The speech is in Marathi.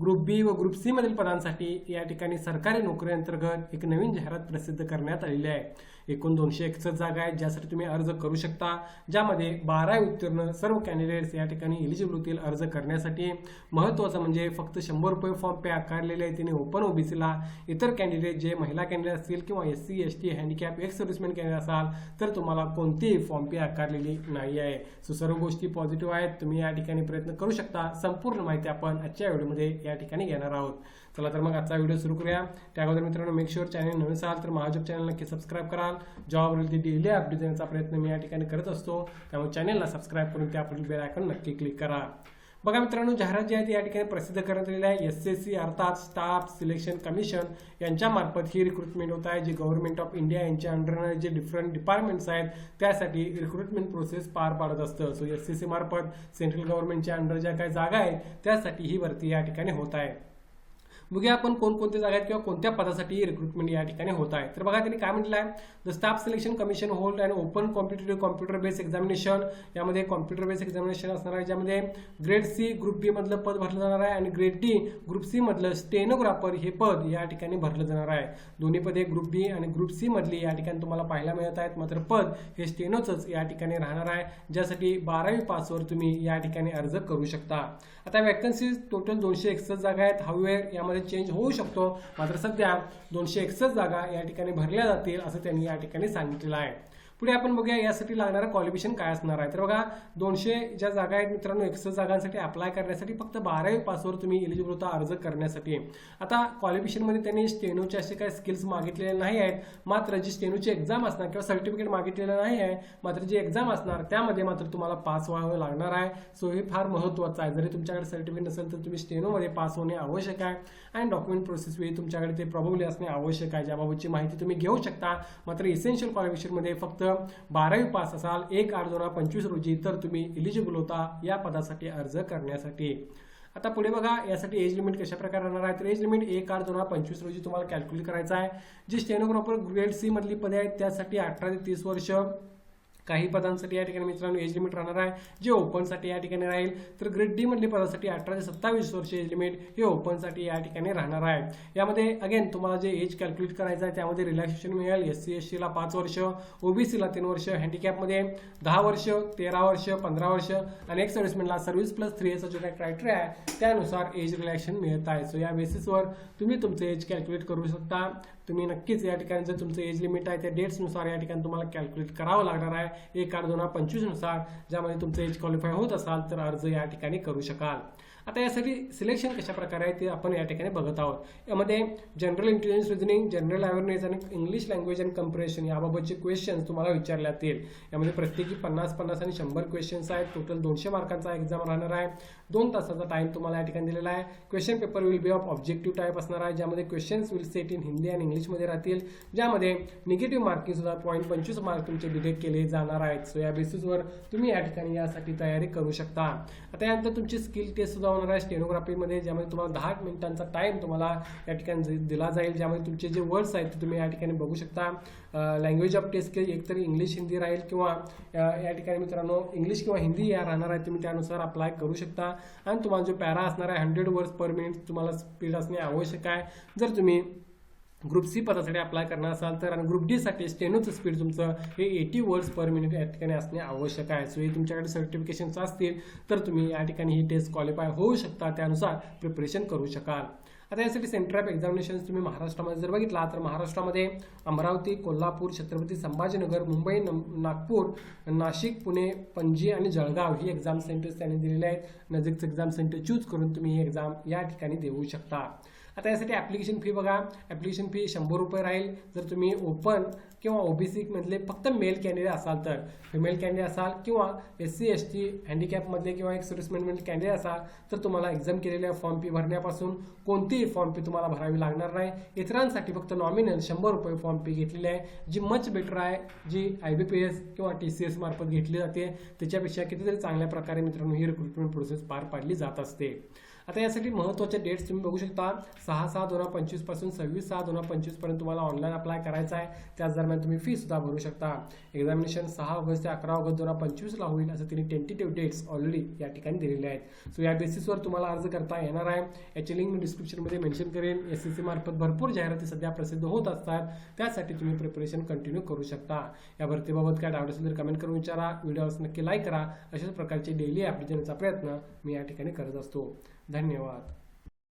ग्रुप बी व ग्रुप सी मधील पदांसाठी या ठिकाणी सरकारी नोकरी अंतर्गत एक नवीन जाहिरात प्रसिद्ध करण्यात आलेली आहे. एकूण दोनशे एकसष्ट जागा आहेत ज्यासाठी तुम्ही अर्ज करू शकता ज्यामध्ये बारा उत्तीर्ण सर्व कॅन्डिडेट्स या ठिकाणी एलिजिबल होतील अर्ज करण्यासाठी. महत्त्वाचं म्हणजे फक्त शंभर रुपये फॉर्म पे आकारलेले आहे तिने ओपन ओबीसीला इतर कॅन्डिडेट जे महिला कॅन्डिडेट असतील किंवा S C S T handicap ex serviceman candidate असाल तर तुम्हाला कोणतीही फॉर्म पे आकारलेली नाही आहे. सो सर्व गोष्टी पॉझिटिव्ह आहेत. तुम्ही या ठिकाणी प्रयत्न करू शकता. संपूर्ण माहिती आपण आजच्या व्हिडिओमध्ये या ठिकाणी घेणार आहोत. चला तर मग आजचा व्हिडिओ सुरू करूया. त्या अगोदर मित्रांनो मेक शुअर चॅनल नवीन असाल तर महाजॉब चॅनल नक्की सबस्क्राईब कराल. जॉब रिलेटेड डेली अपडेट देण्याचा प्रयत्न मी या ठिकाणी करत असतो. त्यामुळे चॅनलला सबस्क्राईब करून त्या पुढील बेल आयकॉन नक्की क्लिक करा. बघा मित्रांनो जाहिरात जी आहे ती या ठिकाणी प्रसिद्ध करण्यात आलेली आहे. एस एस सी अर्थात स्टाफ सिलेक्शन कमिशन यांच्या मार्फत ही रिक्रुटमेंट होत आहे. जी गव्हर्नमेंट ऑफ इंडिया यांच्या अंडर जे डिफरंट डिपार्टमेंट्स आहेत त्यासाठी रिक्रुटमेंट प्रोसेस पार पाडत असतं. सो एस एस सी मार्फत सेंट्रल गव्हर्नमेंटच्या अंडर ज्या काही जागा आहेत त्यासाठी ही भरती या ठिकाणी होत आहे. बघूया आपण कोणकोणत्या जागा आहेत किंवा कोणत्या पदासाठी रिक्रुटमेंट या ठिकाणी होत आहे. तर बघा त्यांनी काय म्हटलं आहे? The staff selection commission hold and open competitive computer base examination यामध्ये कॉम्प्युटर बेस एक्झामिनेशन असणार आहे ज्यामध्ये ग्रेड सी ग्रुप बी मधलं पद भरलं जाणार आहे आणि ग्रेड डी ग्रुप सी मधलं स्टेनोग्राफर हे पद या ठिकाणी भरलं जाणार आहे. दोन्ही पदे ग्रुप बी आणि ग्रुप सी मधली या ठिकाणी तुम्हाला पाहायला मिळत आहेत. मात्र पद हे स्टेनोचंच या ठिकाणी राहणार आहे ज्यासाठी बारावी पासवर तुम्ही या ठिकाणी अर्ज करू शकता. आता वॅकन्सीज टोटल दोनशे एकसष्ट जागा आहेत. हवेअर यामध्ये चेंज होऊ शकतो. मात्र सध्या दोनशे एकसष्ट जागा या ठिकाणी भरल्या जातील असं त्यांनी या ठिकाणी सांगितलेलं आहे. पुढे आपण बघूया यासाठी लागणारं क्वालिफिकेशन काय असणार आहे. तर बघा दोनशे ज्या जागा आहेत मित्रांनो एकसष्ट जागांसाठी अप्लाय करण्यासाठी फक्त बारावी पासवर तुम्ही एलिजिबल होता अर्ज करण्यासाठी. आता क्वालिफिकेशनमध्ये त्यांनी स्टेनोचे असे काही स्किल्स मागितलेले नाही आहेत. मात्र जी स्टेनोची एक्झाम असणार किंवा सर्टिफिकेट मागितलेलं नाही आहे मात्र जी एक्झाम असणार त्यामध्ये मात्र तुम्हाला पास व्हावं लागणार आहे. सो हे फार महत्त्वाचं आहे. जरी तुमच्याकडे सर्टिफिकेट नसेल तर तुम्ही स्टेनोमध्ये पास होणे आवश्यक आहे. आणि डॉक्युमेंट प्रोसेस वेळी तुमच्याकडे ते प्रॉब्ली असणे आवश्यक आहे. ज्याबाबतची माहिती तुम्ही घेऊ शकता. मात्र इसेन्शियल क्वालिफिकेशनमध्ये फक्त बारावी पास असाल एक आठ दोन हजार पंचवीस रोजी तर तुम्ही इलिजिबल होता या पदासाठी अर्ज करण्यासाठी. आता पुढे बघा यासाठी एज लिमिट कशा प्रकारे राहणार आहे? तर एज लिमिट एक आठ दोन हजार पंचवीस रोजी तुम्हाला कॅल्क्युलेट करायचं आहे. जी स्टेनोग्राफर ग्रेड सी मधली पदे आहेत त्यासाठी अठरा ते तीस वर्ष. काही पदांसाठी या ठिकाणी मित्रांनो एज लिमिट राहणार आहे. जे ओपनसाठी या ठिकाणी राहील तर ग्रेड डी मधली पदासाठी अठरा ते सत्तावीस वर्ष एज लिमिट हे ओपनसाठी या ठिकाणी राहणार आहे. यामध्ये अगेन तुम्हाला जे एज कॅल्क्युलेट करायचं आहे त्यामध्ये रिलॅक्सेशन मिळेल. एस सी एस सीला पाच वर्ष ओबीसीला तीन वर्ष हँडिकॅपमध्ये दहा वर्ष तेरा वर्ष पंधरा वर्ष आणि एक सर्व्हिसमॅनला सर्व्हिस प्लस थ्री एचा जो काही क्रायटेरिया आहे त्यानुसार एज रिलॅक्शन मिळत आहे. सो या बेसिसवर तुम्ही तुमचं एज कॅल्क्युलेट करू शकता. तुम्ही नक्कीच या ठिकाणी जर तुमचं एज लिमिट आहे त्या डेट्सनुसार या ठिकाणी तुम्हाला कॅल्क्युलेट करावं लागणार आहे. एक आठ दोन हजार ज्यामध्ये तुमचं एज क्वालिफाय होत असाल तर अर्ज या ठिकाणी करू शकाल. आता यासाठी सिलेक्शन कशा प्रकारे आहे ते आपण या ठिकाणी बघत आहोत. यामध्ये general intelligence reasoning general awareness आणि इंग्लिश लँग्वेज अँड कम्प्रेशन याबाबतचे क्वेश्चन्स तुम्हाला विचारले जातील यामध्ये प्रत्येकी पन्नास पन्नास आणि शंभर क्वेश्चन्स आहेत. टोटल दोनशे मार्कांचा एक्झाम राहणार आहे. दोन तासाचा टाइम तुम्हाला या ठिकाणी दिलेला आहे. Question paper will be of objective type असणार आहे. ज्यामध्ये questions will set in Hindi आणि इंग्लिशमध्ये राहतील. ज्यामध्ये निगेटिव्ह मार्किंग सुद्धा पॉईंट पंचवीस मार्क तुमचे डिटेक्ट केले जाणार आहेत. सो या बेसिसवर तुम्ही या ठिकाणी यासाठी तयारी करू शकता. आता यानंतर तुमची स्किल टेस्ट सुद्धा होणार आहे स्टेनोग्राफीमध्ये ज्यामध्ये तुम्हाला दहा मिनिटांचा टाइम तुम्हाला या ठिकाणी दिला जाईल. ज्यामध्ये तुमचे जे वर्ड्स आहेत ते तुम्ही या ठिकाणी बघू शकता. लँग्वेज ऑफ टेस्ट के एकतर इंग्लिश हिंदी राहील किंवा या ठिकाणी मित्रांनो इंग्लिश किंवा हिंदी या राहणार आहे तुम्ही त्यानुसार अप्लाय करू शकता. आणि तुम्हाला जो पॅरा असणार आहे हंड्रेड वर्ड्स पर मिनिट तुम्हाला स्पीड असणे आवश्यक आहे. जर तुम्ही ग्रुप सी पदासाठी अप्लाय करणार असाल तर आणि ग्रुप डी साठी स्टेनोचं स्पीड तुमचं हे एटी वर्ड्स पर मिनिट या ठिकाणी असणे आवश्यक आहे. सो हे तुमच्याकडे सर्टिफिकेशन्स असतील तर तुम्ही या ठिकाणी ही टेस्ट क्वालिफाय होऊ शकता. त्यानुसार प्रिपरेशन करू शकाल. आता यासाठी सेंटर ऑफ एक्झामिनेशन तुम्ही महाराष्ट्रामध्ये जर बघितला तर महाराष्ट्रामध्ये अमरावती कोल्हापूर छत्रपती संभाजीनगर मुंबई नागपूर नाशिक पुणे पणजी आणि जळगाव ही एक्झाम सेंटर्स त्यांनी दिलेले आहेत. नजीकचं एक्झाम सेंटर चूज करून तुम्ही ही एक्झाम या ठिकाणी देऊ शकता. आता यासाठी ॲप्लिकेशन फी बघा. ॲप्लिकेशन फी शंभर रुपये राहील. जर तुम्ही ओपन किंवा ओबीसी मधले फक्त मेल कॅन्डिडेट असाल तर. फिमेल कॅन्डिडेट असाल किंवा एस सी एस टी हँडिकॅपमधले किंवा एक सर्व्हिसमॅनमधले कॅन्डिडेट असाल तर तुम्हाला एक्झाम केलेल्या फॉर्म फी भरण्यापासून कोणतीही फॉर्म फी तुम्हाला भरावी लागणार नाही. इतरांसाठी फक्त नॉमिनल शंभर रुपये फॉर्म फी घेतलेली आहे जी मच बेटर आहे जी आय बी पी एस किंवा टी सी एस मार्फत घेतली जाते. त्याच्यापेक्षा कितीतरी चांगल्या प्रकारे मित्रांनो ही रिक्रुटमेंट प्रोसेस पार पाडली जात असते. आता यासाठी महत्त्वाचे डेट्स तुम्ही बघू शकता. सहा सहा दोन हजार पंचवीसपासून सव्वीस सहा दोन हजार पंचवीसपर्यंत तुम्हाला ऑनलाईन अप्लाय करायचा आहे. त्याच दरम्यान तुम्ही फी सुद्धा भरू शकता. एक्झामिनेशन सहा ऑगस्ट ते अकरा ऑगस्ट दोन हजार पंचवीसला होईल असं तिने टेंटेटिव्ह डेट्स ऑलरेडी या ठिकाणी दिलेले आहेत. सो या बेसिसवर तुम्हाला अर्ज करता येणार आहे. याची लिंक मी डिस्क्रिप्शनमध्ये मेन्शन करेन. एस सी सी मार्फत भरपूर जाहिराती सध्या प्रसिद्ध होत असतात. त्यासाठी तुम्ही प्रिपरेशन कंटिन्यू करू शकता. या भरतीबाबत काय डाऊट असेल तर कमेंट करून विचारा. व्हिडिओ नक्की लाईक करा. अशाच प्रकारचे डेली अपडेट देण्याचा प्रयत्न मी या ठिकाणी करत असतो. धन्यवाद.